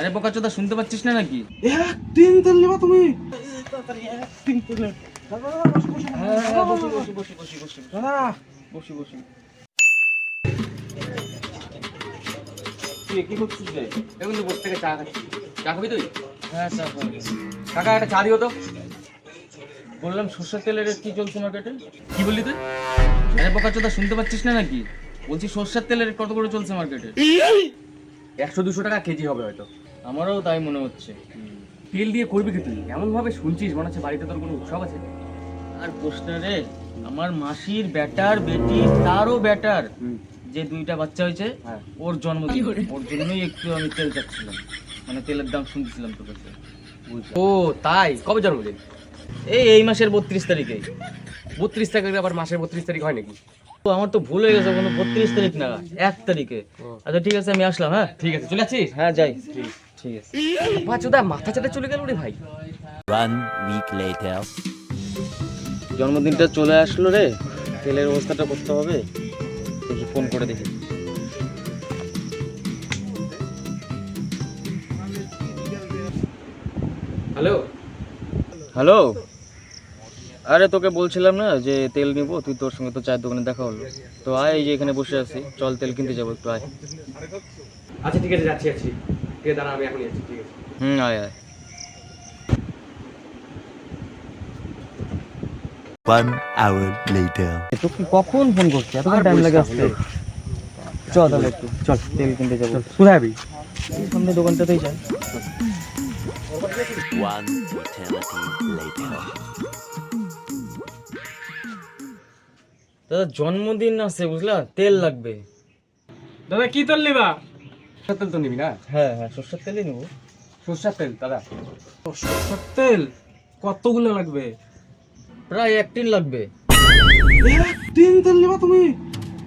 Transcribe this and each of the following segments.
আরে বোকা চোদা শুনতে পাচ্ছিস না নাকি? একদিন তেল নিবা তুমি। একদিন তেল দাদা বসি বসি বসি বসি বসি। দাদা। বসি বসি। কি কি করছিস রে? এখন তো বসে থেকে চা খাচ্ছি। চা খাবি তুই? হ্যাঁ চা খাবি। কাকা একটা চা দিও তো। বললাম সর্ষের তেলের রেট কি চলছে মার্কেটে কি বললি তুই? আরে বোকা চোদা শুনতে পাচ্ছিস না নাকি? বলছি সর্ষের তেলের রেট কত করে চলছে মার্কেটে একশো দুশো টাকা কেজি হবে হয়তো। আমারও তাই মনে হচ্ছে। তেল দিয়ে করবি কি তুই? এমন ভাবে শুনছিস মনে হচ্ছে বাড়িতে তোর কোনো উৎসব আছে? আর প্রশ্ন রে আমার মাসির ব্যাটার বেটি তারও ব্যাটার যে দুইটা বাচ্চা হয়েছে ওর জন্মদিন ওর জন্যই একটু আমি তেল চাচ্ছিলাম। মানে তেলের দাম শুনতেছিলাম তোর কাছে। ও তাই? কবে জন্মদিন এই এই মাসের বত্রিশ তারিখে। বত্রিশ তারিখ আবার মাসের বত্রিশ তারিখ হয় নাকি? তো আমার তো ভুল হয়ে গেছে কোনো বত্রিশ তারিখ না এক তারিখে। আচ্ছা ঠিক আছে আমি আসলাম হ্যাঁ? ঠিক আছে চলে যাচ্ছিস হ্যাঁ যাই। ঠিক। আছে। পাঁচুদা মাথা চাটা চলে গেল রে ভাই। One week later. জন্মদিনটা চলে আসলো রে। তেলের ব্যবস্থাটা করতে হবে। দেখি ফোন করে দেখি। হ্যালো হ্যালো আরে তোকে বলছিলাম না যে তেল নিবো তুই তোর সঙ্গে তো চায়ের দোকানে দেখা হলো। তো আয় এই যে এখানে বসে আছি। চল তেল কিনতে যাব একটু আয়। আচ্ছা ঠিক আছে যাচ্ছি যাচ্ছি। ঠিক দাঁড়া আমি এখনই যাচ্ছি ঠিক আছে। হুম আয় আয়। One hour later. তোকে কখন ফোন করছি? এতক্ষণ টাইম লাগে আসতে? চল তাহলে একটু চল তেল কিনতে যাব। কোথায় যাবি সামনে দোকানটাতেই যাই One eternity later. দাদা জন্মদিন আছে বুঝলা? তেল লাগবে। দাদা কি তেল নিবা? সর্ষের তেল তো নিবি না? হ্যাঁ হ্যাঁ সর্ষের তেলই নেব। সর্ষের তেল দাদা। সর্ষের তেল? কতগুলো লাগবে? প্রায় এক টিন লাগবে। এক টিন তেল নিবা তুমি?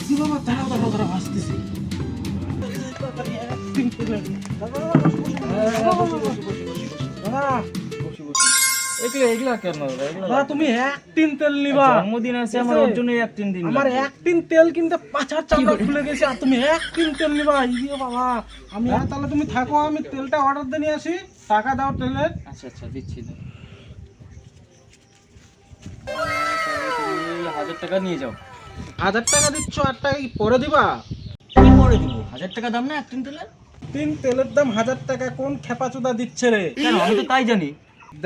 কি বাবা দাঁড়াও দাঁড়াও দাঁড়াও আসতেছি। একদিন তেল দাদা দাদা এগুলো এগুলা কেন এগুলা তুমি একদিন তেল নিবা। জন্মদিন আছে আমার ওর জন্য দিন আমার। তেল কিনতে খুলে গেছে আর তুমি তেল নিবা। ইয়ে বাবা আমি হ্যাঁ? তাহলে তুমি থাকো আমি তেলটা অর্ডার দিয়ে নিয়ে আসি। টাকা দাও তেলের। আচ্ছা আচ্ছা দিচ্ছি হাজার টাকা নিয়ে যাও। হাজার টাকা দিচ্ছ আর টাকা কি পরে দিবা? কি দিব? হাজার টাকা দাম না তেলের? তিন তেলের দাম হাজার টাকা কোন খেপাচোদা দিচ্ছে রে? কেন? আমি তো তাই জানি।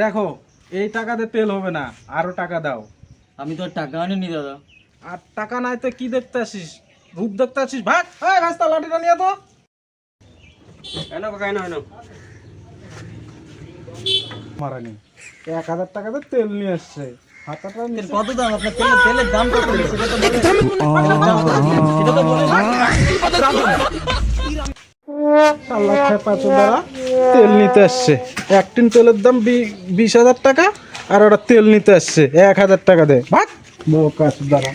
দেখো এই টাকাতে তেল হবে না আরও টাকা দাও। আমি তো টাকা আনিনি দাদা। আর টাকা নাই তো কি দেখতে আসিস? রূপ দেখতে আসিস? ভাগ! এই রাস্তা লাঠিটা নিয়ে তো। এনো কাকা এনো এনো মারানি এক হাজার টাকাতে তেল নিয়ে আসছে। হাতাটা নিয়ে কত দাম? আপনার তেলের তেলের দাম কত? সেটা তো বলেন সেটা তেল নিতে আসছে। এক টিন তেলের দাম বিশ হাজার টাকা, আর ওটা তেল নিতে আসছে। এক হাজার টাকা দেয়। ভাগ। চোদারা